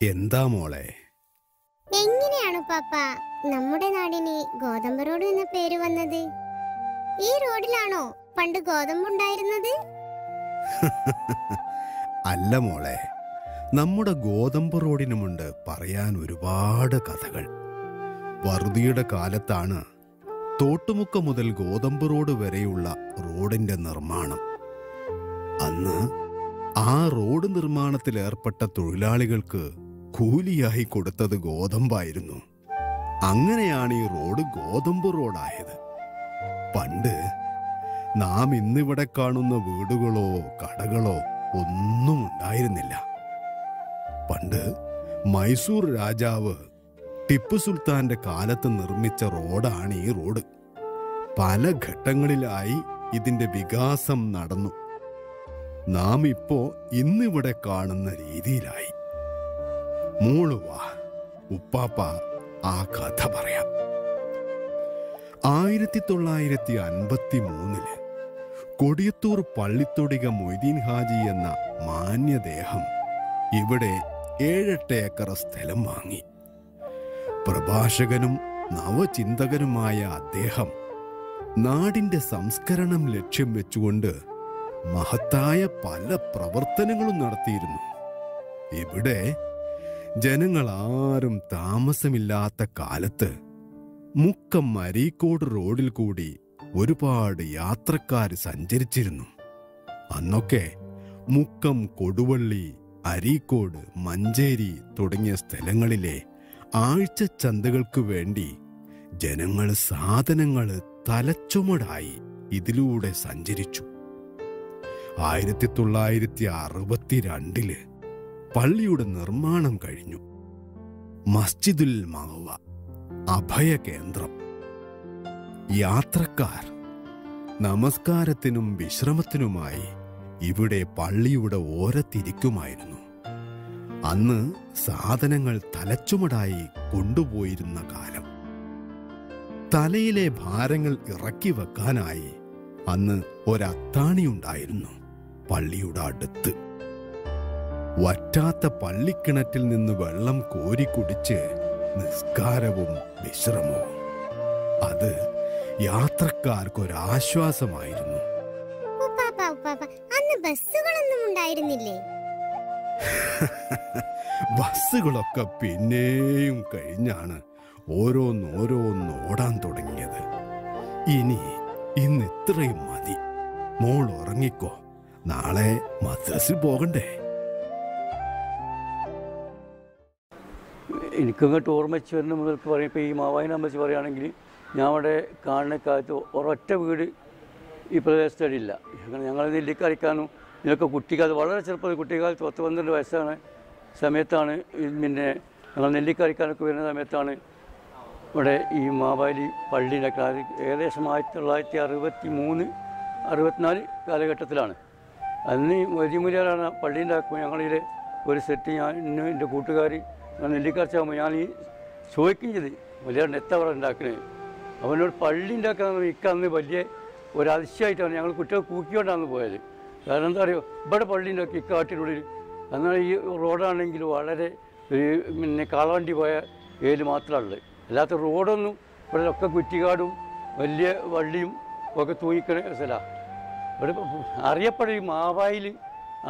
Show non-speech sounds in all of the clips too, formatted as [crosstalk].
എന്താ മോളെ? എങ്ങനെയാണ് ഉപ്പാപ്പ? നമ്മുടെ നാടിന് ഗോതമ്പ് റോഡ് എന്ന പേര് വന്നത്. ഈ റോഡിലാണോ പണ്ട് ഗോതമ്പുണ്ടായിരുന്നത് [laughs] അല്ല മോളെ നമ്മുടെ ഗോതമ്പ് റോഡിനുമുണ്ട് പറയാൻ ഒരുപാട് കഥകൾ. വറുതിയുടെ കാലത്താണ് തോട്ടുമുക്ക മുതൽ ഗോതമ്പ് റോഡ് വരെയുള്ള റോഡിന്റെ നിർമ്മാണം. അന്ന് ആ റോഡ് നിർമ്മാണത്തിൽ ഏർപ്പെട്ട തൊഴിലാളികൾക്ക് കൂലിയായി കൊടുത്തത് ഗോതമ്പായിരുന്നു. അങ്ങനെയാണ് ഈ റോഡ് ഗോതമ്പ് റോഡായത്. പണ്ട് നാം ഇന്നിവിടെ കാണുന്ന വീടുകളോ കടകളോ ഒന്നും ഉണ്ടായിരുന്നില്ല. പണ്ട് മൈസൂർ രാജാവ് ടിപ്പു സുൽത്താന്റെ കാലത്ത് നിർമ്മിച്ച റോഡാണ് ഈ റോഡ്. പല ഘട്ടങ്ങളിലായി ഇതിന്റെ വികാസം നടന്നു. നാം ഇപ്പോ ഇന്നിവിടെ കാണുന്ന രീതിയിലായി. മോളുവാ ഉപ്പാപ്പ ആ കഥ പറയാം. ആയിരത്തി തൊള്ളായിരത്തി അൻപത്തി മൂന്നിൽ കൊടിയത്തൂർ പള്ളിത്തൊടിക മൊയ്തീൻ ഹാജി എന്ന മാന്യദേഹം ഇവിടെ ഏഴെട്ട് ഏക്കർ സ്ഥലം വാങ്ങി. പ്രഭാഷകനും നവചിന്തകനുമായ അദ്ദേഹം നാടിന്റെ സംസ്കരണം ലക്ഷ്യം വെച്ചുകൊണ്ട് മഹത്തായ പല പ്രവർത്തനങ്ങളും നടത്തിയിരുന്നു. ഇവിടെ ജനങ്ങൾ ആരും താമസമില്ലാത്ത കാലത്ത് മുക്കം മരീക്കോട് റോഡിൽ കൂടി ഒരുപാട് യാത്രക്കാർ സഞ്ചരിച്ചിരുന്നു. അന്നൊക്കെ മുക്കം കൊടുവള്ളി അരീക്കോട് മഞ്ചേരി തുടങ്ങിയ സ്ഥലങ്ങളിലെ ആഴ്ച ചന്തകൾക്ക് വേണ്ടി ജനങ്ങൾ സാധനങ്ങൾ തലച്ചുമടായി ഇതിലൂടെ സഞ്ചരിച്ചു. ആയിരത്തി തൊള്ളായിരത്തി അറുപത്തിരണ്ടിൽ പള്ളിയുടെ നിർമ്മാണം കഴിഞ്ഞു. മസ്ജിദുൽ മഹവ അഭയ കേന്ദ്രം യാത്രക്കാർ നമസ്കാരത്തിനും വിശ്രമത്തിനുമായി ഇവിടെ പള്ളിയുടെ ഓരത്തിരിക്കുമായിരുന്നു. അന്ന് സാധനങ്ങൾ തലച്ചുമടായി കൊണ്ടുപോയിരുന്ന കാലം. തലയിലെ ഭാരങ്ങൾ ഇറക്കി വെക്കാനായി അന്ന് ഒരത്താണിയുണ്ടായിരുന്നു പള്ളിയുടെ അടുത്ത്. വറ്റാത്ത പള്ളിക്കിണറ്റിൽ നിന്ന് വെള്ളം കോരി കുടിച്ച് നിസ്കാരവും വിശ്രമവും. അത് യാത്രക്കാർക്കൊരാശ്വാസമായിരുന്നു. അന്ന് ബസ്സുകളൊന്നും ഉണ്ടായിരുന്നില്ലേ? [laughs] ബസ്സുകളൊക്കെ പിന്നെയും കഴിഞ്ഞാണ് ഓരോന്നോരോന്ന് ഓടാൻ തുടങ്ങിയത്. ഇനി ഇന്ന് ഇത്രയും മതി. മോൾ ഉറങ്ങിക്കോ. നാളെ മദ്രസിൽ പോകണ്ടേ? എനിക്കങ്ങോട്ട് ഓർമ്മിച്ച് വരുന്ന മുതൽക്ക് പറയും ഇപ്പോൾ ഈ മാവായിനെ അമ്മച്ചി പറയുകയാണെങ്കിൽ ഞാൻ അവിടെ കാണുന്ന കാലത്ത് ഒരൊറ്റ വീട് ഈ പ്രദേശത്തടിയില്ല. ഞങ്ങൾ നെല്ലിക്കളിക്കാനും ഇതിനൊക്കെ കുട്ടിക്കാലത്ത് വളരെ ചെറുപ്പത്തിൽ കുട്ടിക്കാലത്ത് പത്ത് പന്ത്രണ്ട് വയസ്സാണ് സമയത്താണ് പിന്നെ ഞങ്ങൾ നെല്ലിക്കളിക്കാനൊക്കെ വരുന്ന സമയത്താണ് ഇവിടെ ഈ മാവാലി പള്ളിയിലൊക്കെ ഏകദേശം ആയിരത്തി തൊള്ളായിരത്തി അറുപത്തി മൂന്ന് അറുപത്തിനാല് കാലഘട്ടത്തിലാണ്. അന്ന് വലിയമുരിയാറാണ് പള്ളീന്റെ ഞങ്ങളിലെ ഒരു സെറ്റ് ഞാൻ ഇന്ന് എന്റെ കൂട്ടുകാർ ഞാൻ നെല്ലിക്കറച്ചാകുമ്പോൾ ഞാൻ ഈ ചോദിക്കുകയും ചെയ്ത് വലിയ എത്ര അവിടെ ഉണ്ടാക്കണേ? അവനോട് പള്ളി ഉണ്ടാക്കാൻ ഇക്ക അന്ന് വലിയ ഒരു അതിശയമായിട്ടാണ് ഞങ്ങൾ കുട്ടികൾ കൂക്കിക്കൊണ്ടാണ് പോയത്. കാരണം എന്താ പറയുക ഇവിടെ പള്ളി ഉണ്ടാക്കി ഇക്കാട്ടിനുള്ളിൽ എന്നാൽ ഈ റോഡാണെങ്കിൽ വളരെ പിന്നെ കാളവണ്ടി പോയ ഏൽ മാത്രമുള്ളത് അല്ലാത്ത റോഡൊന്നും ഇവിടെ ഒക്കെ കുറ്റിക്കാടും വലിയ വള്ളിയും ഒക്കെ തൂങ്ങിക്കണ സ്ഥലമാണ്. ഇവിടെ അറിയപ്പെടും ഈ മാവായിൽ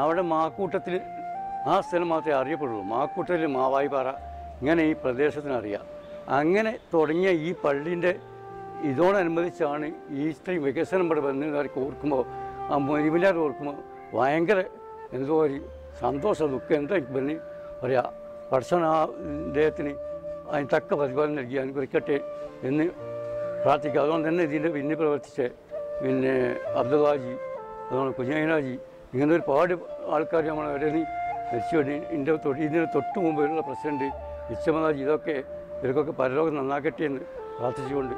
അവിടെ മാക്കൂട്ടത്തിൽ ആ സ്ഥലം മാത്രമേ അറിയപ്പെടുള്ളൂ. മാക്കൂട്ടത്തിൽ മാവായി പാറ ഇങ്ങനെ ഈ പ്രദേശത്തിന് അറിയാം അങ്ങനെ തുടങ്ങിയ ഈ പള്ളീന്റെ ഇതോടനുബന്ധിച്ചാണ് ഈ ഇത്രയും വികസനം ഇവിടെ വന്നവർക്ക് ഓർക്കുമ്പോൾ ആ മൊരിമില്ലാതെ ഓർക്കുമ്പോൾ ഭയങ്കര എന്തോ ഒരു സന്തോഷം ദുഃഖം എന്താ പറഞ്ഞ് പറയാ പഠിച്ചവൻ ആ ഇദ്ദേഹത്തിന് അതിന് തക്ക പ്രതിഫലം നൽകി അനുഗ്രഹിക്കട്ടെ എന്ന് പ്രാർത്ഥിക്കുക. അതുകൊണ്ട് തന്നെ ഇതിന്റെ പിന്നെ പ്രവർത്തിച്ച് പിന്നെ അബ്ദുഹാജി അതുപോലെ കുഞ്ഞൈനാജി ഇങ്ങനെ ഒരുപാട് ആൾക്കാർ നമ്മളെ ഇടയിൽ മരിച്ചു. ഇതിന്റെ തൊട്ട് ഇതിന് തൊട്ട് മുമ്പുള്ള പ്രസിഡന്റ് വിശ്വമനാജി ഇതൊക്കെ ഇവർക്കൊക്കെ പരലോകം നന്നാക്കട്ടെ എന്ന് പ്രാർത്ഥിച്ചുകൊണ്ട്.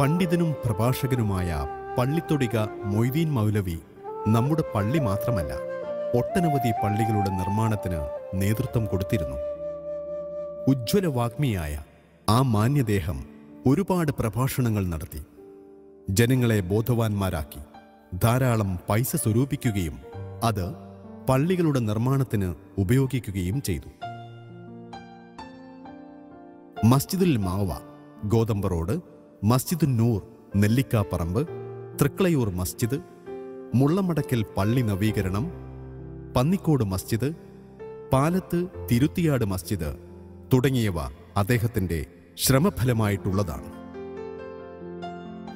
പണ്ഡിതനും പ്രഭാഷകനുമായ പള്ളിത്തൊടിക മൊയ്തീൻ മൗലവി നമ്മുടെ പള്ളി മാത്രമല്ല ഒട്ടനവധി പള്ളികളുടെ നിർമ്മാണത്തിന് നേതൃത്വം കൊടുത്തിരുന്നു. ഉജ്ജ്വല വാഗ്മിയായ ആ മാന്യദേഹം ഒരുപാട് പ്രഭാഷണങ്ങൾ നടത്തി. ജനങ്ങളെ ബോധവാന്മാരാക്കി ധാരാളം പൈസ സ്വരൂപിക്കുകയും അത് പള്ളികളുടെ നിർമ്മാണത്തിന് ഉപയോഗിക്കുകയും ചെയ്തു. മസ്ജിദുൽ മാവ ഗോതമ്പ് റോഡ് മസ്ജിദുൽ നൂർ നെല്ലിക്കാപ്പറമ്പ് തൃക്കളയൂർ മസ്ജിദ് മുള്ളമടക്കൽ പള്ളി നവീകരണം പന്നിക്കോട് മസ്ജിദ് പാലത്ത് തിരുത്തിയാട് മസ്ജിദ് തുടങ്ങിയവ അദ്ദേഹത്തിന്റെ ശ്രമഫലമായിട്ടുള്ളതാണ്.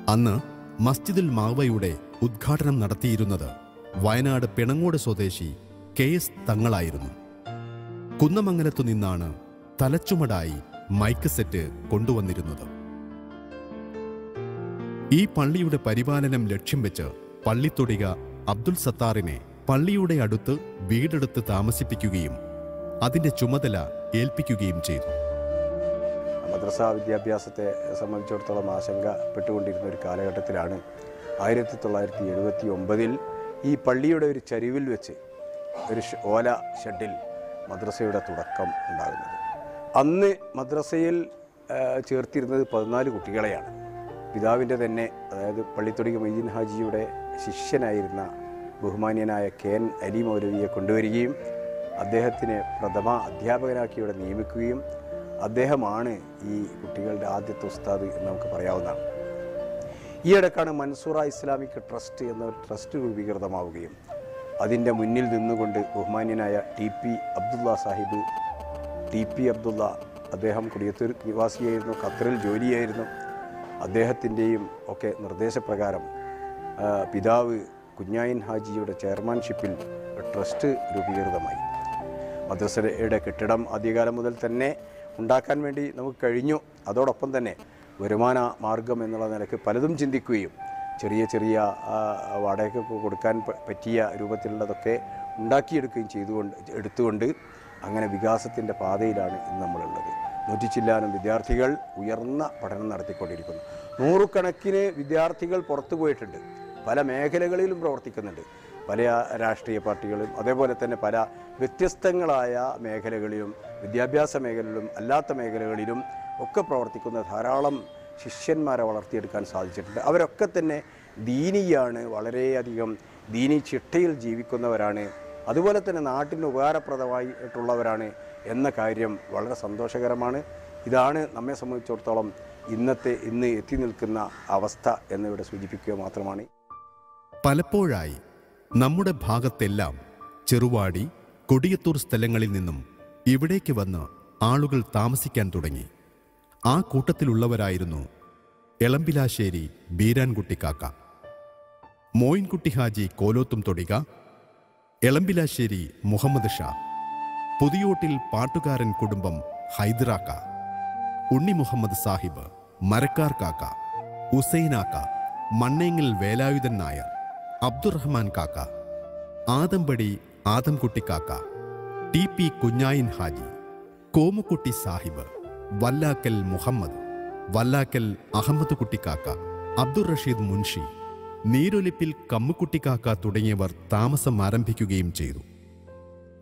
അന്ന് മസ്ജിദുൽ മാവയുടെ ഉദ്ഘാടനം നടത്തിയിരുന്നത് വയനാട് പിണങ്ങോട് സ്വദേശി കെ എസ് തങ്ങളായിരുന്നു. കുന്നമംഗലത്തു നിന്നാണ് തലച്ചുമടായി മൈക്ക് സെറ്റ് കൊണ്ടുവന്നിരുന്നത്. ഈ പള്ളിയുടെ പരിപാലനം ലക്ഷ്യം വെച്ച് പള്ളിത്തൊടിക അബ്ദുൽ സത്താറിനെ പള്ളിയുടെ അടുത്ത് വീടെടുത്ത് താമസിപ്പിക്കുകയും അതിന്റെ ചുമതല ഏൽപ്പിക്കുകയും ചെയ്തു. മദ്രസ വിദ്യാഭ്യാസത്തെ സംബന്ധിച്ചിടത്തോളം ആശങ്കപ്പെട്ടുകൊണ്ടിരുന്ന ഒരു കാലഘട്ടത്തിലാണ് ആയിരത്തി തൊള്ളായിരത്തി എഴുപത്തി ഒമ്പതിൽ ഈ പള്ളിയുടെ ഒരു ചരിവിൽ വെച്ച് ഒരു ഓല ഷെഡിൽ മദ്രസയുടെ തുടക്കം ഉണ്ടാകുന്നത്. അന്ന് മദ്രസയിൽ ചേർത്തിരുന്നത് പതിനാല് കുട്ടികളെയാണ്. പിതാവിന്റെ തന്നെ അതായത് പള്ളിത്തൊടിക മൊയ്തീൻ ഹാജിയുടെ ശിഷ്യനായിരുന്ന ബഹുമാന്യനായ കെ എൻ അലി മൗലവിയെ കൊണ്ടുവരികയും അദ്ദേഹത്തിനെ പ്രഥമ അധ്യാപകനാക്കി ഇവിടെ നിയമിക്കുകയും അദ്ദേഹമാണ് ഈ കുട്ടികളുടെ ആദ്യത്തെ ഉസ്താദ് എന്ന് നമുക്ക് പറയാവുന്നതാണ്. ഈ ഇടക്കാണ് മൻസൂറ ഇസ്ലാമിക് ട്രസ്റ്റ് എന്ന ട്രസ്റ്റ് രൂപീകൃതമാവുകയും അതിന്റെ മുന്നിൽ നിന്നുകൊണ്ട് ബഹുമാന്യനായ T P Abdullah Sahib T P Abdullah അദ്ദേഹം കുടിയത്തൂർ നിവാസിയായിരുന്നു ഖത്തറിൽ ജോലിയായിരുന്നു. അദ്ദേഹത്തിന്റെയും ഒക്കെ നിർദ്ദേശപ്രകാരം പിതാവ് കുഞ്ഞായൻ ഹാജിയുടെ ചെയർമാൻഷിപ്പിൽ ട്രസ്റ്റ് രൂപീകൃതമായി. മദ്രസയുടെ കെട്ടിടം ആദ്യകാലം മുതൽ തന്നെ ഉണ്ടാക്കാൻ വേണ്ടി നമുക്ക് കഴിഞ്ഞു. അതോടൊപ്പം തന്നെ വരുമാന മാർഗം എന്നുള്ള നിലയ്ക്ക് പലതും ചിന്തിക്കുകയും ചെറിയ ചെറിയ വാടകയ്ക്കൊക്കെ കൊടുക്കാൻ പറ്റിയ രൂപത്തിലുള്ളതൊക്കെ ഉണ്ടാക്കിയെടുക്കുകയും ചെയ്തുകൊണ്ട് എടുത്തുകൊണ്ട് അങ്ങനെ വികാസത്തിന്റെ പാതയിലാണ് ഇന്ന് നമ്മളുള്ളത്. നൂറ്റി ചില്ലാനം വിദ്യാർത്ഥികൾ ഉയർന്ന പഠനം നടത്തിക്കൊണ്ടിരിക്കുന്നു. നൂറുകണക്കിന് വിദ്യാർത്ഥികൾ പുറത്തു പോയിട്ടുണ്ട് പല മേഖലകളിലും പ്രവർത്തിക്കുന്നുണ്ട്. പല രാഷ്ട്രീയ പാർട്ടികളും അതേപോലെ തന്നെ പല വ്യത്യസ്തങ്ങളായ മേഖലകളിലും വിദ്യാഭ്യാസ മേഖലയിലും അല്ലാത്ത മേഖലകളിലും ഒക്കെ പ്രവർത്തിക്കുന്ന ധാരാളം ശിഷ്യന്മാരെ വളർത്തിയെടുക്കാൻ സാധിച്ചിട്ടുണ്ട്. അവരൊക്കെ തന്നെ ദീനിയാണ് വളരെയധികം ദീനി ചിട്ടയിൽ ജീവിക്കുന്നവരാണ്. അതുപോലെ തന്നെ നാട്ടിന് ഉപകാരപ്രദമായിട്ടുള്ളവരാണ് എന്ന കാര്യം വളരെ സന്തോഷകരമാണ്. ഇതാണ് നമ്മെ സംബന്ധിച്ചിടത്തോളം ഇന്നത്തെ ഇന്ന് എത്തി നിൽക്കുന്ന അവസ്ഥ എന്നിവിടെ സൂചിപ്പിക്കുക മാത്രമാണ്. പലപ്പോഴായി നമ്മുടെ ഭാഗത്തെല്ലാം ചെറുവാടി കൊടിയത്തൂർ സ്ഥലങ്ങളിൽ നിന്നും ഇവിടേക്ക് വന്ന് ആളുകൾ താമസിക്കാൻ തുടങ്ങി. ആ കൂട്ടത്തിലുള്ളവരായിരുന്നു എളമ്പിലാശ്ശേരി ബീരാൻകുട്ടി കാക്ക മോയിൻകുട്ടി ഹാജി കോലോത്തും തൊടിക എളമ്പിലാശ്ശേരി മുഹമ്മദ് ഷാ പുതിയോട്ടിൽ പാട്ടുകാരൻ കുടുംബം ഹൈദറാക്ക ഉണ്ണി മുഹമ്മദ് സാഹിബ് മരക്കാർ കാക്ക ഉസൈനാക്ക മണ്ണേങ്ങൽ വേലായുധൻ നായർ അബ്ദുറഹ്മാൻ കാക്ക ആദംപടി ആദംകുട്ടി കാക്ക ടി പി കുഞ്ഞായിൻ ഹാജി കോമുക്കുട്ടി സാഹിബ് വല്ലാക്കൽ മുഹമ്മദ് വല്ലാക്കൽ അഹമ്മദ് കുട്ടിക്കാക്ക അബ്ദുറഷീദ് മുൻഷി നീരൊലിപ്പിൽ കമ്മുക്കുട്ടിക്കാക്ക തുടങ്ങിയവർ താമസം ആരംഭിക്കുകയും ചെയ്തു.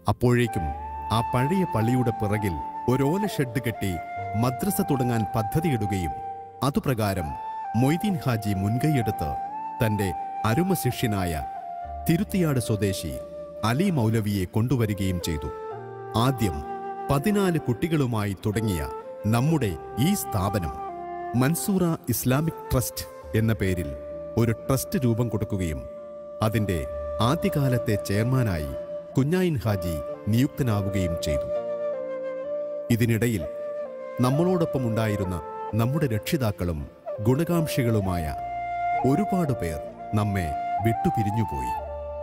അപ്പോഴേക്കും ആ പഴയ പള്ളിയുടെ പിറകിൽ ഒരോല ഷെഡ് കെട്ടി മദ്രസ തുടങ്ങാൻ പദ്ധതിയിടുകയും അതുപ്രകാരം മൊയ്തീൻ ഹാജി മുൻകൈയെടുത്ത് തന്റെ അരുമ ശിഷ്യനായ തിരുത്തിയാട് സ്വദേശി അലി മൗലവിയെ കൊണ്ടുവരികയും ചെയ്തു. ആദ്യം പതിനാല് കുട്ടികളുമായി തുടങ്ങിയ നമ്മുടെ ഈ സ്ഥാപനം മൻസൂറ ഇസ്ലാമിക് ട്രസ്റ്റ് എന്ന പേരിൽ ഒരു ട്രസ്റ്റ് രൂപം കൊടുക്കുകയും അതിന്റെ ആദ്യകാലത്തെ ചെയർമാനായി കുഞ്ഞായിൻ ഹാജി നിയുക്തനാവുകയും ചെയ്തു. ഇതിനിടയിൽ നമ്മളോടൊപ്പം ഉണ്ടായിരുന്ന നമ്മുടെ രക്ഷിതാക്കളും ഗുണകാംക്ഷികളുമായ ഒരുപാട് പേർ നമ്മെ വിട്ടുപിരിഞ്ഞുപോയി.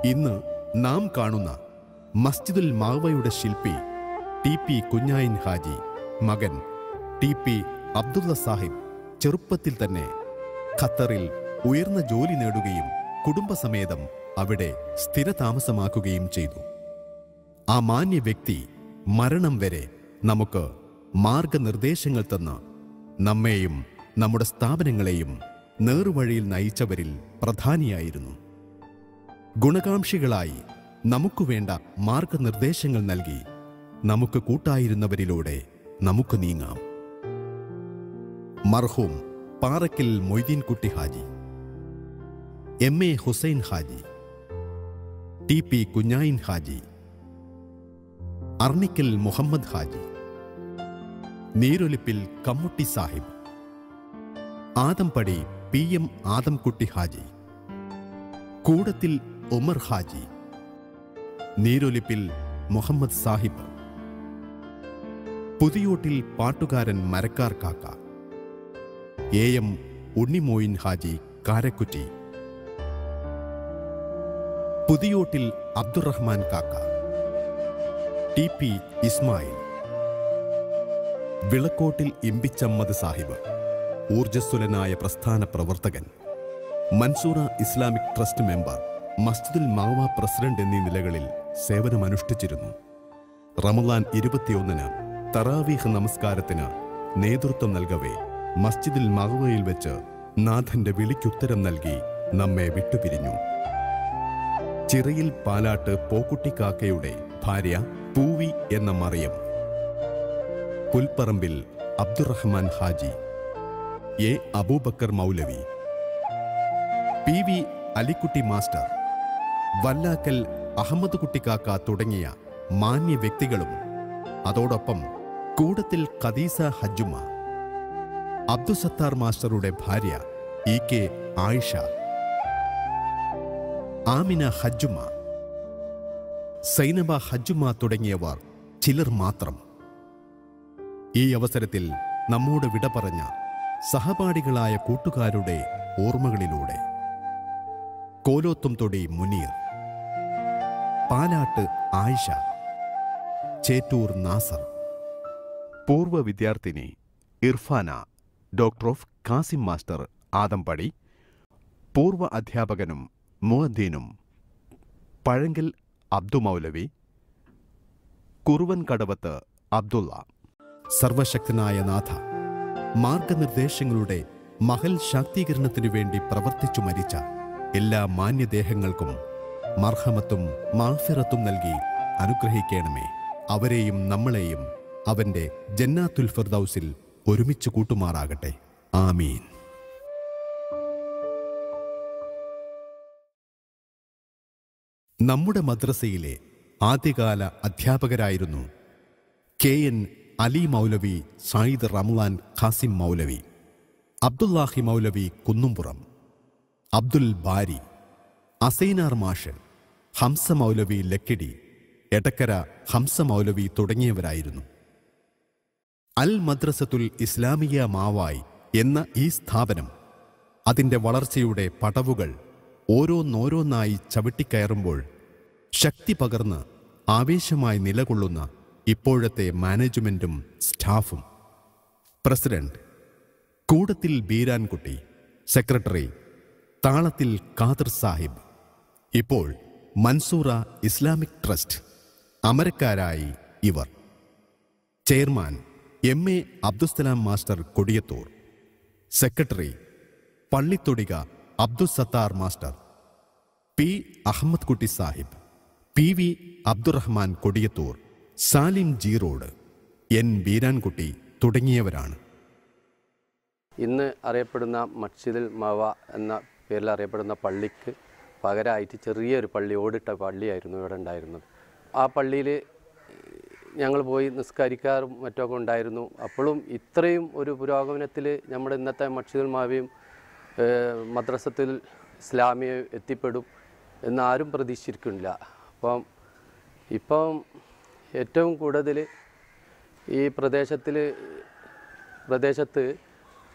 ഇന്ന് നാം കാണുന്ന മസ്ജിദുൽ മാവയുടെ ശില്പി ടി പി കുഞ്ഞായിൻ ഹാജി മകൻ ടി പി അബ്ദുള്ള സാഹിബ് ചെറുപ്പത്തിൽ തന്നെ ഖത്തറിൽ ഉയർന്ന ജോലി നേടുകയും കുടുംബസമേതം അവിടെ സ്ഥിരതാമസമാക്കുകയും ചെയ്തു. ആ മാന്യ വ്യക്തി മരണം വരെ നമുക്ക് മാർഗനിർദ്ദേശങ്ങൾ തന്ന് നമ്മെയും നമ്മുടെ സ്ഥാപനങ്ങളെയും നേറുവഴിയിൽ നയിച്ചവരിൽ പ്രധാനിയായിരുന്നു. ഗുണകാംക്ഷികളായി നമുക്കു വേണ്ട മാർഗനിർദ്ദേശങ്ങൾ നൽകി നമുക്ക് കൂട്ടായിരുന്നവരിലൂടെ നമുക്ക് നീങ്ങാം. Marhoom Paraykkal Moideenkutty Haji. M A Hussain Haji. T P Kunhayin Haji. Arnikkal Muhammad Haji. Neerolippil Kammutty Sahib. Adampadi P M Adamkutty Haji. Koodathil Umar Haji. നീരൊലിപ്പിൽ Muhammad Sahib. Puthiyottil പാട്ടുകാരൻ Marakkar Kakka. A M Unnimoyin Haji Karakkutty. Puthiyottil Abdurahman Kakka. T P Ismail. Vilakkottil Imbichammad Sahib. ഊർജസ്വലനായ പ്രസ്ഥാന പ്രവർത്തകൻ. Mansoora Islamic trust member മസ്ജിദുൽ മാവ president എന്നീ നിലകളിൽ സേവനമനുഷ്ഠിച്ചിരുന്നു. റമദാൻ ഇരുപത്തിയൊന്നിന് തറാവീഹ് നമസ്കാരത്തിന് നേതൃത്വം നൽകവേ മസ്ജിദിൽ മഹവയിൽ വെച്ച് നാഥന്റെ വിളിക്കുത്തരം നൽകി നമ്മെ വിട്ടുപിരിഞ്ഞു. ചിറയിൽ പാലാട്ട് പോക്കുട്ടിക്കാക്കയുടെ ഭാര്യ പൂവി എന്ന Mariyam. Pulparambil Abdurahman Haji A Aboobacker Moulavi. P V Alikutty master Vallakkal Ahmed Kuttikkakka തുടങ്ങിയ മാന്യ വ്യക്തികളും. അതോടൊപ്പം കൂടത്തിൽ ഖദീസ ഹജ്ജുമ അബ്ദുസത്താർ മാസ്റ്ററുടെ ഭാര്യ ഇ കെ ആയിഷ. ആമിന ഹജ്ജുമ സൈനബ ഹജ്ജുമ തുടങ്ങിയവർ ചിലർ മാത്രം. ഈ അവസരത്തിൽ നമ്മോട് വിട പറഞ്ഞ സഹപാഠികളായ കൂട്ടുകാരുടെ ഓർമ്മകളിലൂടെ. കോലോത്തും തൊടി മുനീർ. പാലാട്ട് ആയിഷ. ചേറ്റൂർ നാസർ. പൂർവ വിദ്യാർത്ഥിനി Irfana doctor of Kasim master Adampadi. പൂർവ അധ്യാപകനും മുഅദ്ദീനും. പഴങ്കൽ അബ്ദു മൗലവി. കുറുവൻ കടവത്ത് അബ്ദുള്ള. സർവശക്തനായ നാഥ. മാർഗനിർദ്ദേശങ്ങളുടെ മഹൽ ശാക്തീകരണത്തിനു വേണ്ടി പ്രവർത്തിച്ചു മരിച്ച എല്ലാ മാന്യദേഹങ്ങൾക്കും മർഹമത്തും മാഫിറത്തും നൽകി അനുഗ്രഹിക്കണമേ. അവരെയും നമ്മളെയും അവന്റെ ജന്നാത്തുൽ ഫിർദൌസിൽ ഒരുമിച്ച് കൂട്ടുമാറാകട്ടെ. ആമീൻ. നമ്മുടെ മദ്രസയിലെ ആദ്യകാല അധ്യാപകരായിരുന്നു കെ എൻ അലി മൗലവി സായിദ് റംലാൻ ഖാസിം മൗലവി അബ്ദുല്ലാഹി മൗലവി കുന്നുംപുറം അബ്ദുൽ ബാരി അസൈനാർ മാഷൻ ഹംസ മൗലവി ലക്കിടി എടക്കര ഹംസ മൗലവി തുടങ്ങിയവരായിരുന്നു. അൽ മദ്രസത്തുൽ ഇസ്ലാമിയ മാവായ് എന്ന ഈ സ്ഥാപനം അതിന്റെ വളർച്ചയുടെ പടവുകൾ ഓരോന്നോരോന്നായി ചവിട്ടിക്കയറുമ്പോൾ ശക്തി പകർന്ന് ആവേശമായി നിലകൊള്ളുന്ന ഇപ്പോഴത്തെ മാനേജ്മെന്റും സ്റ്റാഫും. പ്രസിഡന്റ് കൂടത്തിൽ ബീരാൻകുട്ടി സെക്രട്ടറി താളത്തിൽ ഖാദർ സാഹിബ്. ഇപ്പോൾ മൻസൂറ ഇസ്ലാമിക് ട്രസ്റ്റ് അമരക്കാരായി ഇവർ. Chairman M A Abdussalam master Kodiyathur. Secretary Pallithodika Abdussathar master. P. Ahmed Kutty Sahib P. V. Abdurahman Kodiyathur. Salim Jeerod N Beerankutty തുടങ്ങിയവരാണ്. ഇന്ന് അറിയപ്പെടുന്ന മസ്ജിദുൽ മവ എന്ന പേരിൽ അറിയപ്പെടുന്ന പള്ളിക്ക് പകരമായിട്ട് ചെറിയൊരു പള്ളി ഓടിട്ട പള്ളിയായിരുന്നു ഇവിടെ ഉണ്ടായിരുന്നത്. ആ പള്ളിയിൽ ഞങ്ങൾ പോയി നിസ്കരിക്കാറും മറ്റൊക്കെ ഉണ്ടായിരുന്നു. അപ്പോഴും ഇത്രയും ഒരു പുരോഗമനത്തിൽ നമ്മുടെ ഇന്നത്തെ മസ്ജിദുൽ മാവിയും മദ്രസത്തിൽ ഇസ്ലാമിയ എത്തിപ്പെടും എന്ന് ആരും പ്രതീക്ഷിച്ചിരിക്കുന്നില്ല. അപ്പം ഇപ്പം ഏറ്റവും കൂടുതൽ ഈ പ്രദേശത്തിൽ പ്രദേശത്ത്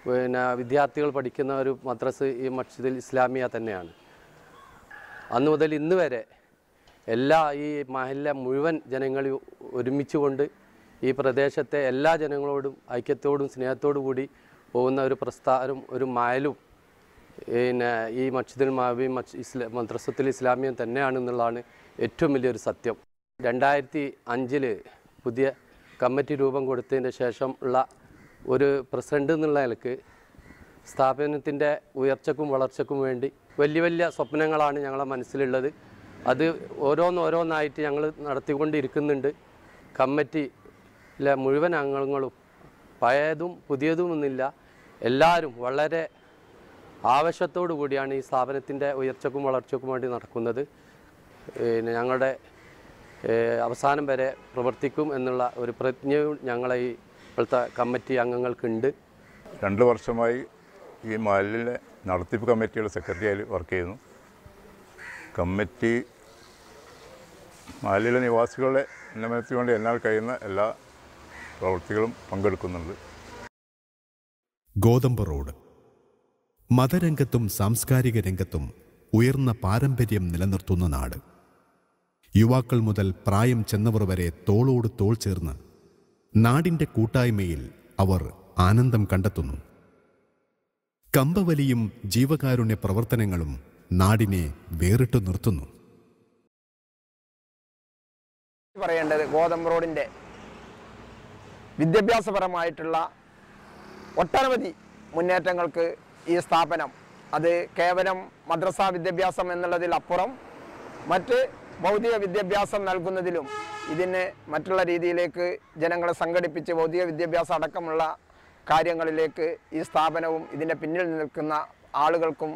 പിന്നെ വിദ്യാർത്ഥികൾ പഠിക്കുന്ന ഒരു മദ്രസ് ഈ മസ്ജിദിൽ ഇസ്ലാമിയ തന്നെയാണ്. അന്ന് മുതൽ ഇന്ന് വരെ എല്ലാ ഈ മഹല്ല മുഴുവൻ ജനങ്ങളും ഒരുമിച്ചുകൊണ്ട് ഈ പ്രദേശത്തെ എല്ലാ ജനങ്ങളോടും ഐക്യത്തോടും സ്നേഹത്തോടു കൂടി പോകുന്ന ഒരു പ്രസ്ഥാനം ഒരു മയലും പിന്നെ ഈ മസ്ജിദുൽ മാവി മസ് ഇസ്ലാ മദ്രസത്തുൽ ഇസ്ലാമിയം തന്നെയാണെന്നുള്ളതാണ് ഏറ്റവും വലിയൊരു സത്യം. രണ്ടായിരത്തി അഞ്ചിൽ പുതിയ കമ്മിറ്റി രൂപം കൊടുത്തതിന് ശേഷം ഉള്ള ഒരു പ്രസിഡന്റ് എന്നുള്ള നിലയ്ക്ക് സ്ഥാപനത്തിന്റെ ഉയർച്ചക്കും വളർച്ചക്കും വേണ്ടി വലിയ വലിയ സ്വപ്നങ്ങളാണ് ഞങ്ങളെ മനസ്സിലുള്ളത്. അത് ഓരോന്നോരോന്നായിട്ട് ഞങ്ങൾ നടത്തിക്കൊണ്ടിരിക്കുന്നുണ്ട്. കമ്മിറ്റിയിലെ മുഴുവൻ അംഗങ്ങളും പഴയതും പുതിയതുമൊന്നില്ല എല്ലാവരും വളരെ ആവശ്യത്തോടു കൂടിയാണ് ഈ സ്ഥാപനത്തിന്റെ ഉയർച്ചക്കും വളർച്ചക്കും വേണ്ടി നടക്കുന്നത്. പിന്നെ ഞങ്ങളുടെ അവസാനം വരെ പ്രവർത്തിക്കും എന്നുള്ള ഒരു പ്രതിജ്ഞയും ഞങ്ങളെ ഈ ഇപ്പോഴത്തെ കമ്മിറ്റി അംഗങ്ങൾക്കുണ്ട്. രണ്ട് വർഷമായി ഈ മാലിന്യ നടത്തിപ്പ് കമ്മിറ്റിയുടെ സെക്രട്ടറിയായി വർക്ക് ചെയ്യുന്നു. കമ്മിറ്റി മാലിന്യ നിവാസികളുടെ ഉന്നമനത്തിന് വേണ്ടി എന്നാൽ കഴിയുന്ന എല്ലാ പ്രവൃത്തികളും പങ്കെടുക്കുന്നുണ്ട്. ഗോതമ്പ് റോഡ്. മതരംഗത്തും സാംസ്കാരിക രംഗത്തും ഉയർന്ന പാരമ്പര്യം നിലനിർത്തുന്ന നാട്. യുവാക്കൾ മുതൽ പ്രായം ചെന്നവർ വരെ തോളോട് തോൾ ചേർന്ന് നാടിന്റെ കൂട്ടായ്മയിൽ അവർ ആനന്ദം കണ്ടെത്തുന്നു. കമ്പവലിയും ജീവകാരുണ്യ പ്രവർത്തനങ്ങളും നാടിനെ വേറിട്ടു നിർത്തുന്നു. പറയേണ്ടത് ഗോതമ്പ് റോഡിന്റെ വിദ്യാഭ്യാസപരമായിട്ടുള്ള ഒട്ടനവധി മുന്നേറ്റങ്ങൾക്ക് ഈ സ്ഥാപനം അത് കേവലം മദ്രസ വിദ്യാഭ്യാസം എന്നുള്ളതിൽ അപ്പുറം മറ്റ് ഭൗതിക വിദ്യാഭ്യാസം നൽകുന്നതിലും ഇതിനെ മറ്റുള്ള രീതിയിലേക്ക് ജനങ്ങളെ സംഘടിപ്പിച്ച് ഭൗതിക വിദ്യാഭ്യാസം അടക്കമുള്ള കാര്യങ്ങളിലേക്ക് ഈ സ്ഥാപനവും ഇതിന്റെ പിന്നിൽ നിൽക്കുന്ന ആളുകൾക്കും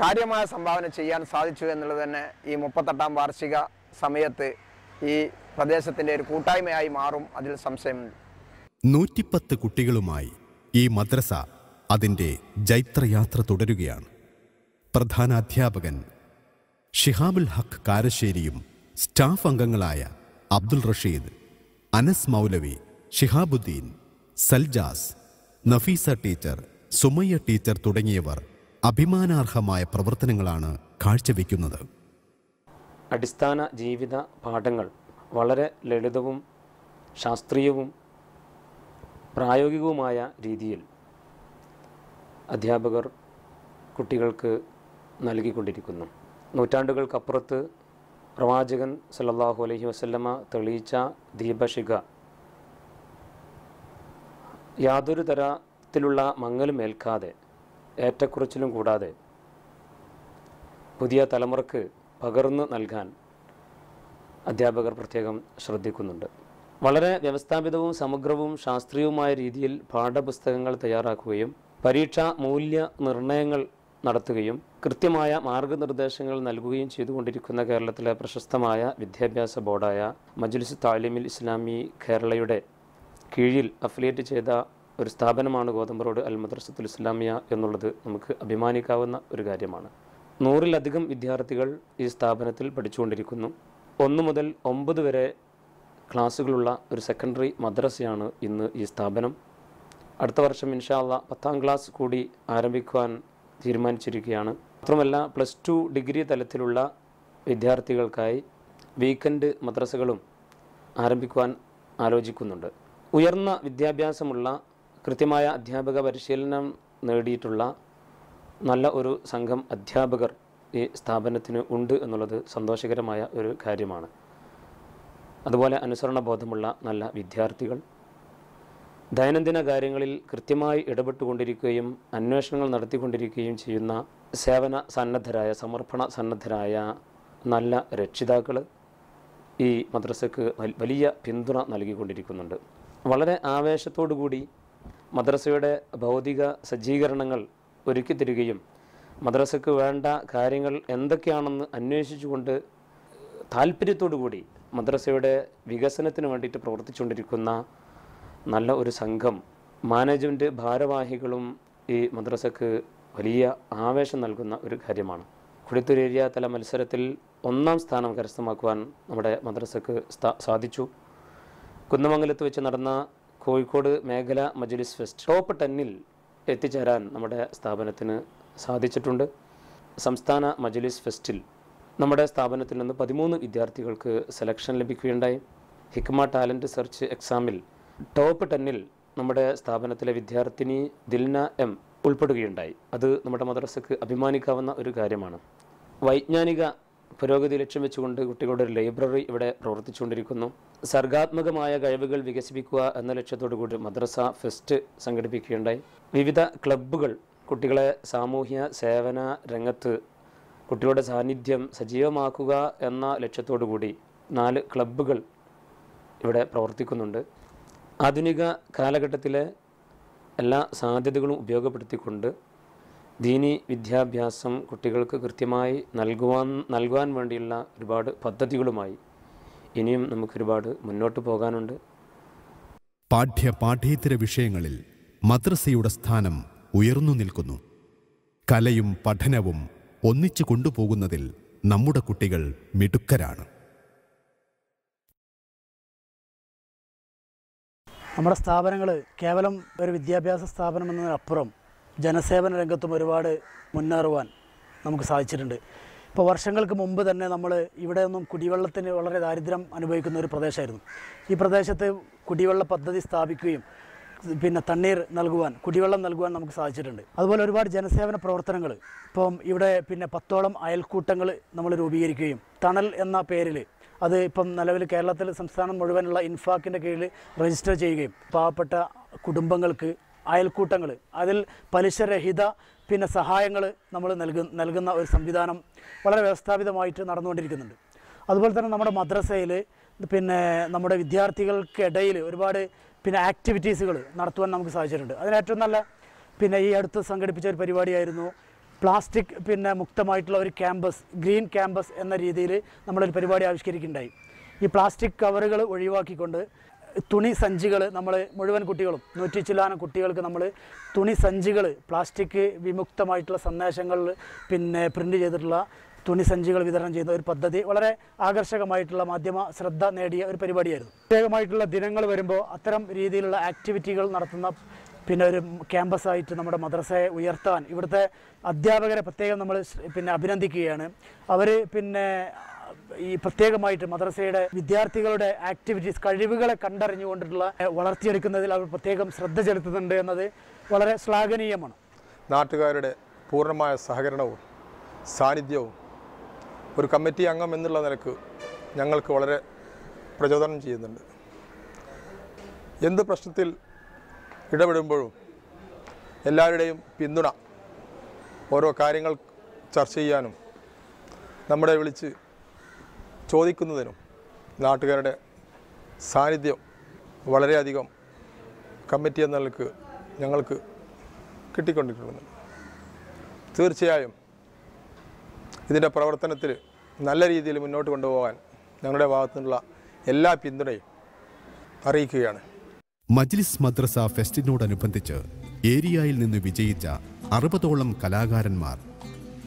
കാര്യമായ സംഭാവന ചെയ്യാൻ സാധിച്ചു എന്നുള്ളത് തന്നെ ഈ മുപ്പത്തെട്ടാം വാർഷിക സമയത്ത് ഈ പ്രദേശത്തിന്റെ ഒരു കൂട്ടായ്മയായി മാറും അതിൽ സംശയമുണ്ട് നൂറ്റിപ്പത്ത് കുട്ടികളുമായി ഈ മദ്രസ അതിന്റെ ജൈത്രയാത്ര തുടരുകയാണ്. പ്രധാന അധ്യാപകൻ ഷിഹാബുൽ ഹക്ക് കാരശ്ശേരിയും സ്റ്റാഫ് അംഗങ്ങളായ അബ്ദുൾ റഷീദ് അനസ് മൗലവി ഷിഹാബുദ്ദീൻ സൽജാസ് നഫീസ ടീച്ചർ സുമയ്യ ടീച്ചർ തുടങ്ങിയവർ അഭിമാനാർഹമായ പ്രവർത്തനങ്ങളാണ് കാഴ്ചവെക്കുന്നത്. അടിസ്ഥാന ജീവിത പാഠങ്ങൾ വളരെ ലളിതവും ശാസ്ത്രീയവും പ്രായോഗികവുമായ രീതിയിൽ അധ്യാപകർ കുട്ടികൾക്ക് നൽകിക്കൊണ്ടിരിക്കുന്നു. നൂറ്റാണ്ടുകൾക്കപ്പുറത്ത് പ്രവാചകൻ സല്ലാഹു അലഹി വസല്ലമ തെളിയിച്ച ദീപശിഖ യാതൊരു തരത്തിലുള്ള മങ്ങലും ഏൽക്കാതെ ഏറ്റക്കുറച്ചിലും കൂടാതെ പുതിയ തലമുറയ്ക്ക് പകർന്നു നൽകാൻ അധ്യാപകർ പ്രത്യേകം ശ്രദ്ധിക്കുന്നുണ്ട്. വളരെ വ്യവസ്ഥാപിതവും സമഗ്രവും ശാസ്ത്രീയവുമായ രീതിയിൽ പാഠപുസ്തകങ്ങൾ തയ്യാറാക്കുകയും പരീക്ഷാ മൂല്യ നിർണയങ്ങൾ നടത്തുകയും കൃത്യമായ മാർഗനിർദ്ദേശങ്ങൾ നൽകുകയും ചെയ്തുകൊണ്ടിരിക്കുന്ന കേരളത്തിലെ പ്രശസ്തമായ വിദ്യാഭ്യാസ ബോർഡായ മജ്ലിസ് താലിമിൽ ഇസ്ലാമി കേരളയുടെ കീഴിൽ അഫിലിയേറ്റ് ചെയ്ത ഒരു സ്ഥാപനമാണ് ഗോതമ്പ് അൽ മദ്രസത്തുൽ ഇസ്ലാമിയ എന്നുള്ളത് നമുക്ക് അഭിമാനിക്കാവുന്ന ഒരു കാര്യമാണ്. നൂറിലധികം വിദ്യാർത്ഥികൾ ഈ സ്ഥാപനത്തിൽ പഠിച്ചുകൊണ്ടിരിക്കുന്നു. ഒന്ന് മുതൽ ഒമ്പത് വരെ ക്ലാസ്സുകളുള്ള ഒരു സെക്കൻഡറി മദ്രസയാണ് ഇന്ന് ഈ സ്ഥാപനം. അടുത്ത വർഷം ഇൻഷാല്ല പത്താം ക്ലാസ് കൂടി ആരംഭിക്കുവാൻ തീരുമാനിച്ചിരിക്കുകയാണ്. മാത്രമല്ല പ്ലസ് ടു ഡിഗ്രി തലത്തിലുള്ള വിദ്യാർത്ഥികൾക്കായി വീക്കെൻഡ് മദ്രസകളും ആരംഭിക്കുവാൻ ആലോചിക്കുന്നുണ്ട്. ഉയർന്ന വിദ്യാഭ്യാസമുള്ള കൃത്യമായ അധ്യാപക പരിശീലനം നേടിയിട്ടുള്ള നല്ല ഒരു സംഘം അധ്യാപകർ ഈ സ്ഥാപനത്തിന് ഉണ്ട് എന്നുള്ളത് സന്തോഷകരമായ ഒരു കാര്യമാണ്. അതുപോലെ അനുസരണ ബോധമുള്ള നല്ല വിദ്യാർത്ഥികൾ ദൈനംദിന കാര്യങ്ങളിൽ കൃത്യമായി ഇടപെട്ടുകൊണ്ടിരിക്കുകയും അന്വേഷണങ്ങൾ നടത്തിക്കൊണ്ടിരിക്കുകയും ചെയ്യുന്ന സേവന സന്നദ്ധരായ സമർപ്പണ സന്നദ്ധരായ നല്ല രക്ഷിതാക്കൾ ഈ മദ്രസയ്ക്ക് വലിയ പിന്തുണ നൽകിക്കൊണ്ടിരിക്കുന്നുണ്ട്. വളരെ കൂടി മദ്രസയുടെ ഭൗതിക സജ്ജീകരണങ്ങൾ ഒരുക്കിത്തരികയും മദ്രസയ്ക്ക് വേണ്ട കാര്യങ്ങൾ എന്തൊക്കെയാണെന്ന് അന്വേഷിച്ചുകൊണ്ട് താല്പര്യത്തോടു കൂടി മദ്രസയുടെ വികസനത്തിന് വേണ്ടിയിട്ട് പ്രവർത്തിച്ചുകൊണ്ടിരിക്കുന്ന നല്ല ഒരു സംഘം. മാനേജ്മെന്റ് ഭാരവാഹികളും ഈ മദ്രസക്ക് വലിയ ആവേശം നൽകുന്ന ഒരു കാര്യമാണ്. കുടിത്തൂർ ഏരിയ തല മത്സരത്തിൽ ഒന്നാം സ്ഥാനം കരസ്ഥമാക്കുവാൻ നമ്മുടെ മദ്രസക്ക് സാധിച്ചു. കുന്നമംഗലത്ത് വെച്ച് നടന്ന കോഴിക്കോട് മേഖല മജ്ലിസ് ഫെസ്റ്റ് ടോപ്പ് ടെന്നിൽ എത്തിച്ചേരാൻ നമ്മുടെ സ്ഥാപനത്തിന് സാധിച്ചിട്ടുണ്ട്. സംസ്ഥാന മജ്ലിസ് ഫെസ്റ്റിൽ നമ്മുടെ സ്ഥാപനത്തിൽ നിന്ന് പതിമൂന്ന് വിദ്യാർത്ഥികൾക്ക് സെലക്ഷൻ ലഭിക്കുകയുണ്ടായി. ഹിക്മ ടാലന്റ് സെർച്ച് എക്സാമിൽ ടോപ്പ് ടെന്നിൽ നമ്മുടെ സ്ഥാപനത്തിലെ വിദ്യാർത്ഥിനി ദിൽന എം ഉൾപ്പെടുകയുണ്ടായി. അത് നമ്മുടെ മദ്രസക്ക് അഭിമാനിക്കാവുന്ന ഒരു കാര്യമാണ്. വൈജ്ഞാനിക പുരോഗതി ലക്ഷ്യം വെച്ചുകൊണ്ട് കുട്ടികളുടെ ഒരു ലൈബ്രറി ഇവിടെ പ്രവർത്തിച്ചുകൊണ്ടിരിക്കുന്നു. സർഗാത്മകമായ കഴിവുകൾ വികസിപ്പിക്കുക എന്ന ലക്ഷ്യത്തോടു കൂടി മദ്രസ ഫെസ്റ്റ് സംഘടിപ്പിക്കുകയുണ്ടായി. വിവിധ ക്ലബ്ബുകൾ കുട്ടികളെ സാമൂഹ്യ സേവന രംഗത്ത് കുട്ടികളുടെ സാന്നിധ്യം സജീവമാക്കുക എന്ന ലക്ഷ്യത്തോടു കൂടി നാല് ക്ലബ്ബുകൾ ഇവിടെ പ്രവർത്തിക്കുന്നുണ്ട്. ആധുനിക കാലഘട്ടത്തിലെ എല്ലാ സാധ്യതകളും ഉപയോഗപ്പെടുത്തിക്കൊണ്ട് ദീനി വിദ്യാഭ്യാസം കുട്ടികൾക്ക് കൃത്യമായി നൽകുവാൻ നൽകുവാൻ വേണ്ടിയുള്ള ഒരുപാട് പദ്ധതികളുമായി ഇനിയും നമുക്കൊരുപാട് മുന്നോട്ട് പോകാനുണ്ട്. പാഠ്യ പാഠ്യേതര വിഷയങ്ങളിൽ മദ്രസയുടെ സ്ഥാനം ഉയർന്നു നിൽക്കുന്നു. കലയും പഠനവും ഒന്നിച്ചു കൊണ്ടുപോകുന്നതിൽ നമ്മുടെ കുട്ടികൾ മിടുക്കരാണ്. നമ്മുടെ സ്ഥാപനങ്ങൾ കേവലം ഒരു വിദ്യാഭ്യാസ സ്ഥാപനം എന്നതിനപ്പുറം ജനസേവന രംഗത്തും ഒരുപാട് മുന്നേറുവാൻ നമുക്ക് സാധിച്ചിട്ടുണ്ട്. ഇപ്പോൾ വർഷങ്ങൾക്ക് മുമ്പ് തന്നെ നമ്മൾ ഇവിടെ ഒന്നും കുടിവെള്ളത്തിന് വളരെ ദാരിദ്ര്യം അനുഭവിക്കുന്ന ഒരു പ്രദേശമായിരുന്നു ഈ പ്രദേശത്ത് കുടിവെള്ള പദ്ധതി സ്ഥാപിക്കുകയും പിന്നെ തണ്ണീർ നൽകുവാൻ കുടിവെള്ളം നൽകുവാൻ നമുക്ക് സാധിച്ചിട്ടുണ്ട്. അതുപോലെ ഒരുപാട് ജനസേവന പ്രവർത്തനങ്ങൾ ഇപ്പം ഇവിടെ പിന്നെ പത്തോളം അയൽക്കൂട്ടങ്ങൾ നമ്മൾ രൂപീകരിക്കുകയും തണൽ എന്ന പേരിൽ അത് ഇപ്പം നിലവിൽ കേരളത്തിൽ സംസ്ഥാനം മുഴുവനുള്ള ഇൻഫാക്കിന്റെ കീഴിൽ രജിസ്റ്റർ ചെയ്യുകയും പാവപ്പെട്ട കുടുംബങ്ങൾക്ക് അയൽക്കൂട്ടങ്ങൾ അതിൽ പലിശരഹിത പിന്നെ സഹായങ്ങൾ നമ്മൾ നൽകു നൽകുന്ന ഒരു സംവിധാനം വളരെ വ്യവസ്ഥാപിതമായിട്ട് നടന്നുകൊണ്ടിരിക്കുന്നുണ്ട്. അതുപോലെ തന്നെ നമ്മുടെ മദ്രസയിൽ പിന്നെ നമ്മുടെ വിദ്യാർത്ഥികൾക്കിടയിൽ ഒരുപാട് പിന്നെ ആക്ടിവിറ്റീസുകൾ നടത്തുവാൻ നമുക്ക് സാധിച്ചിട്ടുണ്ട്. അതിന് ഏറ്റവും നല്ല പിന്നെ ഈ അടുത്ത് സംഘടിപ്പിച്ച ഒരു പരിപാടിയായിരുന്നു പ്ലാസ്റ്റിക് പിന്നെ മുക്തമായിട്ടുള്ള ഒരു ക്യാമ്പസ് ഗ്രീൻ ക്യാമ്പസ് എന്ന രീതിയിൽ നമ്മളൊരു പരിപാടി ആവിഷ്കരിക്കുകയുണ്ടായി. ഈ പ്ലാസ്റ്റിക് കവറുകൾ ഒഴിവാക്കിക്കൊണ്ട് തുണി സഞ്ചികൾ നമ്മൾ മുഴുവൻ കുട്ടികളും നൂറ്റി ചില്ലാനം കുട്ടികൾക്ക് നമ്മൾ തുണി സഞ്ചികൾ പ്ലാസ്റ്റിക് വിമുക്തമായിട്ടുള്ള സന്ദേശങ്ങൾ പിന്നെ പ്രിന്റ് ചെയ്തിട്ടുള്ള തുണി സഞ്ചികൾ വിതരണം ചെയ്യുന്ന ഒരു പദ്ധതി വളരെ ആകർഷകമായിട്ടുള്ള മാധ്യമ ശ്രദ്ധ നേടിയ ഒരു പരിപാടിയായിരുന്നു. പ്രത്യേകമായിട്ടുള്ള ദിനങ്ങൾ വരുമ്പോൾ അത്തരം രീതിയിലുള്ള ആക്ടിവിറ്റികൾ നടത്തുന്ന പിന്നെ ഒരു ക്യാമ്പസായിട്ട് നമ്മുടെ മദ്രസയെ ഉയർത്താൻ. ഇവിടുത്തെ അധ്യാപകരെ പ്രത്യേകം നമ്മൾ പിന്നെ അഭിനന്ദിക്കുകയാണ്. അവർ പിന്നെ ഈ പ്രത്യേകമായിട്ട് മദ്രസയുടെ വിദ്യാർത്ഥികളുടെ ആക്ടിവിറ്റീസ് കഴിവുകളെ കണ്ടറിഞ്ഞുകൊണ്ടിട്ടുള്ള വളർത്തിയെടുക്കുന്നതിൽ അവർ പ്രത്യേകം ശ്രദ്ധ ചെലുത്തുന്നുണ്ട് എന്നത് വളരെ ശ്ലാഘനീയമാണ്. നാട്ടുകാരുടെ പൂർണമായ സഹകരണവും സാന്നിധ്യവും ഒരു കമ്മിറ്റി അംഗം എന്നുള്ള നിലയ്ക്ക് ഞങ്ങൾക്ക് വളരെ പ്രചോദനം ചെയ്യുന്നുണ്ട്. എന്ത് പ്രശ്നത്തിൽ ഇടപെടുമ്പോഴും എല്ലാവരുടെയും പിന്തുണ ഓരോ കാര്യങ്ങൾ ചർച്ച ചെയ്യാനും നമ്മളെ വിളിച്ച് ചോദിക്കുന്നതിനും നാട്ടുകാരുടെ സാന്നിധ്യം വളരെയധികം കമ്മിറ്റി എന്ന നിലയ്ക്ക് ഞങ്ങൾക്ക് കിട്ടിക്കൊണ്ടിട്ടുണ്ട് തീർച്ചയായും ഇതിന്റെ പ്രവർത്തനത്തിൽ നല്ല രീതിയിൽ മുന്നോട്ട് കൊണ്ടുപോകാൻ ഞങ്ങളുടെ ഭാഗത്തു നിന്നുള്ള എല്ലാ പിന്തുണയും അറിയിക്കുകയാണ്. മജ്ലിസ് മദ്രസ ഫെസ്റ്റിനോടനുബന്ധിച്ച് ഏരിയയിൽ നിന്ന് വിജയിച്ച അറുപതോളം കലാകാരന്മാർ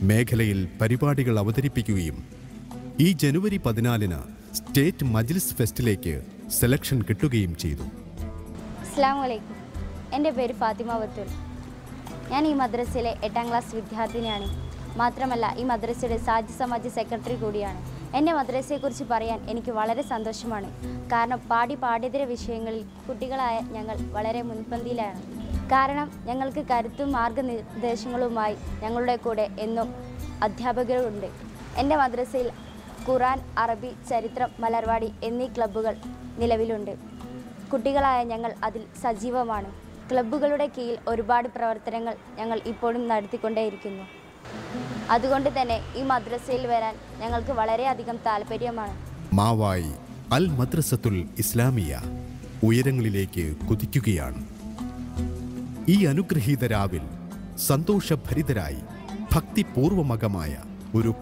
മേഖലയിൽ പരിപാടികൾ അവതരിപ്പിക്കുകയും ഈ ജനുവരി പതിനാലിന് സ്റ്റേറ്റ് മജ്ലിസ് ഫെസ്റ്റിലേക്ക് സെലക്ഷൻ കിട്ടുകയും ചെയ്തു. അസ്സാം വലൈക്കും എന്റെ പേര് ഫാത്തിമ ബത്തുൽ. ഞാൻ ഈ മദ്രസയിലെ എട്ടാം ക്ലാസ് വിദ്യാർത്ഥിനിയാണ്. മാത്രമല്ല ഈ മദ്രസയുടെ സാജി സമാജ് സെക്രട്ടറി കൂടിയാണ്. എന്നെ മദ്രസയെക്കുറിച്ച് പറയാൻ എനിക്ക് വളരെ സന്തോഷമാണ്. കാരണം പാടി പാഠ്യേതര വിഷയങ്ങളിൽ കുട്ടികളായ ഞങ്ങൾ വളരെ മുൻപന്തിയിലാണ്. കാരണം ഞങ്ങൾക്ക് കരുത്തും മാർഗനിർദ്ദേശങ്ങളുമായി ഞങ്ങളുടെ കൂടെ എന്നും അധ്യാപകരുണ്ട്. എന്റെ മദ്രസയിൽ ഖുറാൻ അറബി ചരിത്രം മലർവാടി എന്നീ ക്ലബ്ബുകൾ നിലവിലുണ്ട്. കുട്ടികളായ ഞങ്ങൾ അതിൽ സജീവമാണ്. ക്ലബ്ബുകളുടെ കീഴിൽ ഒരുപാട് പ്രവർത്തനങ്ങൾ ഞങ്ങൾ ഇപ്പോഴും നടത്തിക്കൊണ്ടേയിരിക്കുന്നു. അതുകൊണ്ട് തന്നെ ഈ മദ്രസയിൽ വരാൻ ഞങ്ങൾക്ക് വളരെയധികം താല്പര്യമാണ്. മാവായി അൽ മദ്രസത്തുൽ ഇസ്ലാമിയ ഉയരങ്ങളിലേക്ക് കുതിക്കുകയാണ്. ഈ അനുഗ്രഹീത രാവിൽ സന്തോഷഭരിതരായി ഭക്തിപൂർവമകമായ ഒരു